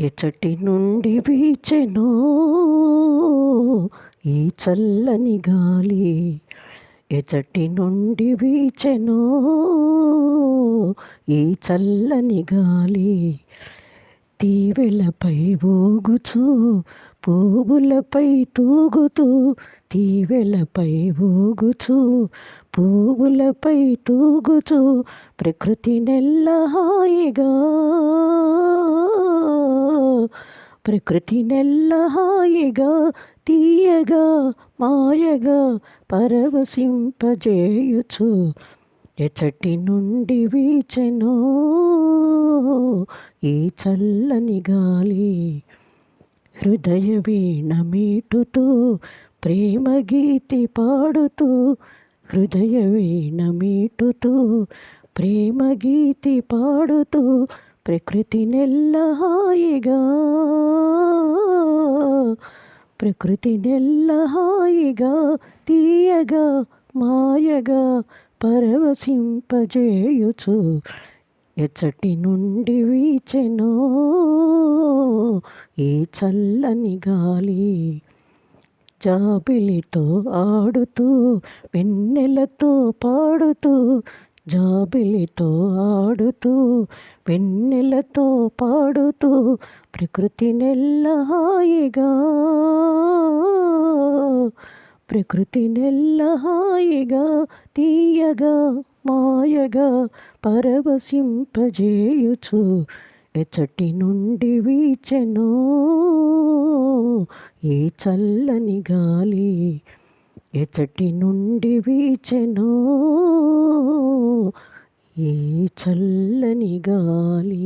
ఎచ్చటి నుండి వీచెనో ఈ చల్లని గాలి. ఎచ్చటి నుండి వీచెనో ఈ చల్లని గాలి. తీవెలపై ఊగుచూ పువ్వులపై తూగుతూ తీవెలపై ఊగుచూ పువ్వులపై తూగుచు ప్రకృతి నెల్ల హాయిగా ప్రకృతి నెల్ల హాయిగా తీయగా మాయగా పరవశింపజేయుచు. ఎచటి నుండి వీచెనో ఈ చల్లని గాలి. హృదయ వీణ మీటుతూ ప్రేమ గీతి పాడుతూ హృదయ వీణ మీటుతూ ప్రేమ గీతి పాడుతూ ప్రకృతి నెల్ల హాయిగా ప్రకృతి నెల్ల హాయిగా తీయగా మాయగా పరవశింపజేయుచు. ఎచ్చటి నుండి వీచెనో ఈ చల్లని గాలి జాబిలితో ఆడుతూ వెన్నెలతో పాడుతూ జాబిలితో ఆడుతూ పెన్నెలతో పాడుతూ ప్రకృతి నెల్ల హాయిగా ప్రకృతి నెల్ల హాయిగా తీయగా మాయగా పరవశింపజేయుచు ఎచ్చటి నుండి వీచెను ఈ చల్లని గాలి ఎచటి నుండి వీచెను ఈ చల్లని గాలి.